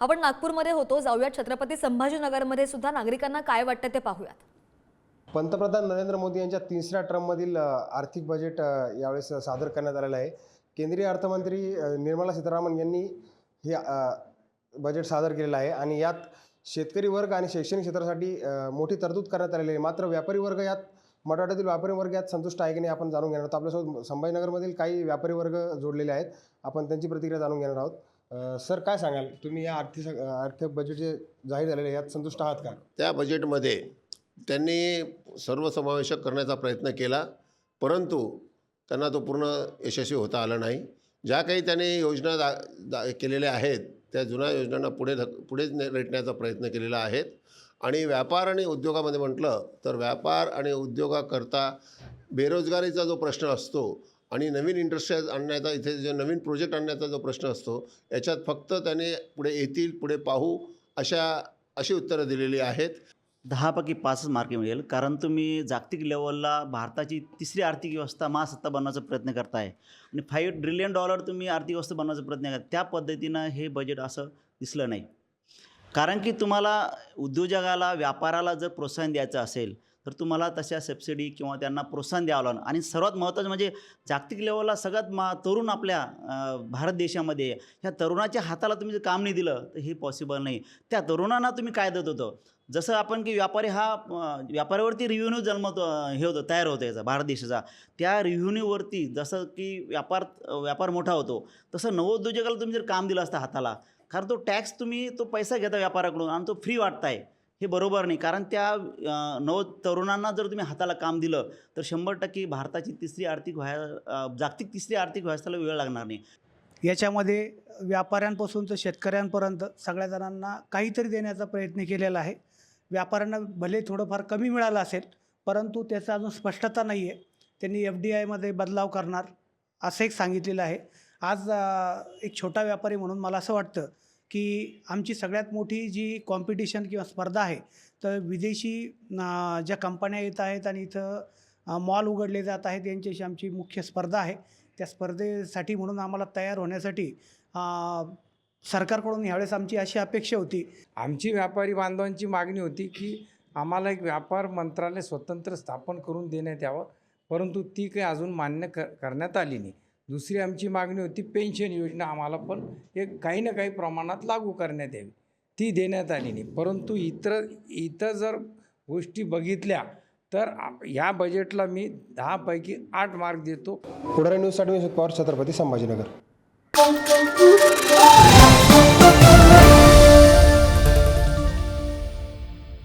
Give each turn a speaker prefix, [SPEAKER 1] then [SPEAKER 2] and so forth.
[SPEAKER 1] आपण नागपूरमध्ये होतो जाऊयात. छत्रपती संभाजीनगरमध्ये सुद्धा नागरिकांना काय वाटतं ते पाहूयात.
[SPEAKER 2] पंतप्रधान नरेंद्र मोदी यांच्या तिसऱ्या टर्ममधील आर्थिक बजेट यावेळेस सादर करण्यात आलेलं आहे. केंद्रीय अर्थमंत्री निर्मला सीतारामन यांनी हे बजेट सादर केलेलं आहे आणि यात शेतकरी वर्ग आणि शैक्षणिक क्षेत्रासाठी मोठी तरतूद करण्यात आलेली आहे. मात्र व्यापारी वर्ग यात मराठवाड्यातील व्यापारी वर्ग यात संतुष्ट आहे की नाही आपण जाणून घेणार आहोत. आपल्यासोबत संभाजीनगरमधील काही व्यापारी वर्ग जोडलेले आहेत. आपण त्यांची प्रतिक्रिया जाणून घेणार आहोत. सर काय सांगाल? तुम्ही या आर्थिक आर्थिक बजेट जे जाहीर झालेले आहे, यात संतुष्ट आहात का?
[SPEAKER 3] त्या बजेटमध्ये त्यांनी सर्वसमावेशक करण्याचा प्रयत्न केला परंतु त्यांना तो पूर्ण यशस्वी होता आला नाही. ज्या काही त्यांनी योजना दा, दा केलेल्या आहेत त्या जुन्या योजनांना पुढे धक पुढेच रेटण्याचा प्रयत्न केलेला आहे आणि व्यापार आणि उद्योगामध्ये म्हटलं तर व्यापार आणि उद्योगाकरता बेरोजगारीचा जो प्रश्न असतो आणि नवीन इंडस्ट्रीज आणण्याचा इथे जो नवीन प्रोजेक्ट आणण्याचा जो प्रश्न असतो याच्यात फक्त त्याने पुढे येतील पुढे पाहू अशा अशी उत्तरं दिलेली आहेत.
[SPEAKER 4] दहापैकी पाचच मार्क मिळेल कारण तुम्ही जागतिक लेवलला भारताची तिसरी आर्थिक व्यवस्था महासत्ता बनवायचा प्रयत्न करताय. आणि फाईव्ह ट्रिलियन डॉलर तुम्ही आर्थिक व्यवस्था बनवायचा प्रयत्न करता त्या पद्धतीनं हे बजेट असं दिसलं नाही. कारण की तुम्हाला उद्योजकाला व्यापाराला जर प्रोत्साहन द्यायचं असेल तर तुम्हाला तशा सबसिडी किंवा त्यांना प्रोत्साहन द्यावं लागणार आणि सर्वात महत्त्वाचं म्हणजे जागतिक लेवलला सगळ्यात मा तरुण आपल्या भारत देशामध्ये ह्या तरुणाच्या हाताला तुम्ही जर काम नाही दिलं तर हे पॉसिबल नाही. त्या तरुणांना तुम्ही काय देत होतं? जसं आपण की व्यापारी हा व्यापाऱ्यावरती रिव्ह्यून्यू जन्मतो हे होतं तयार होतं याचा भारत देशाचा. त्या रिव्ह्यून्यूवरती जसं की व्यापार व्यापार मोठा होतो तसं नवोद्योजकाला तुम्ही जर काम दिलं असतं हाताला कारण तो टॅक्स तुम्ही तो पैसा घेता व्यापाराकडून आणि तो फ्री वाटताय. हे बरोबर नाही. कारण त्या नव तरुणांना जर तुम्ही हाताला काम दिलं तर शंभर टक्के भारताची तिसरी आर्थिक व्हाय जागतिक तिसरी आर्थिक व्यवस्थेला वेळ लागणार नाही.
[SPEAKER 5] याच्यामध्ये व्यापाऱ्यांपासून तर शेतकऱ्यांपर्यंत सगळ्या जणांना काहीतरी देण्याचा प्रयत्न केलेला आहे. व्यापाऱ्यांना भले थोडंफार कमी मिळालं असेल परंतु त्याचा अजून स्पष्टता नाही आहे. त्यांनी एफ डी आयमध्ये बदलाव करणार असं एक सांगितलेलं आहे. आज एक छोटा व्यापारी म्हणून मला असं वाटतं की आमची सगळ्यात मोठी जी कॉम्पिटिशन किंवा स्पर्धा आहे तर विदेशी ज्या कंपन्या येत आहेत आणि इथं मॉल उघडले जात आहेत यांच्याशी आमची मुख्य स्पर्धा आहे. त्या स्पर्धेसाठी म्हणून आम्हाला तयार होण्यासाठी सरकारकडून ह्यावेळेस आमची अशी अपेक्षा होती.
[SPEAKER 6] आमची व्यापारी बांधवांची मागणी होती की आम्हाला एक व्यापार मंत्रालय स्वतंत्र स्थापन करून देण्यात यावं परंतु ती काही अजून मान्य कर करण्यात आली नाही. दुसरी आमची मागणी होती पेन्शन योजना आम्हाला पण एक काही ना काही प्रमाणात लागू करण्यात यावी. ती देण्यात आली नाही. परंतु इतर इतर जर गोष्टी बघितल्या तर ह्या या बजेटला मी दहापैकी आठ मार्क देतो.
[SPEAKER 2] पुढारी न्यूजसाठी मी पवार छत्रपती संभाजीनगर.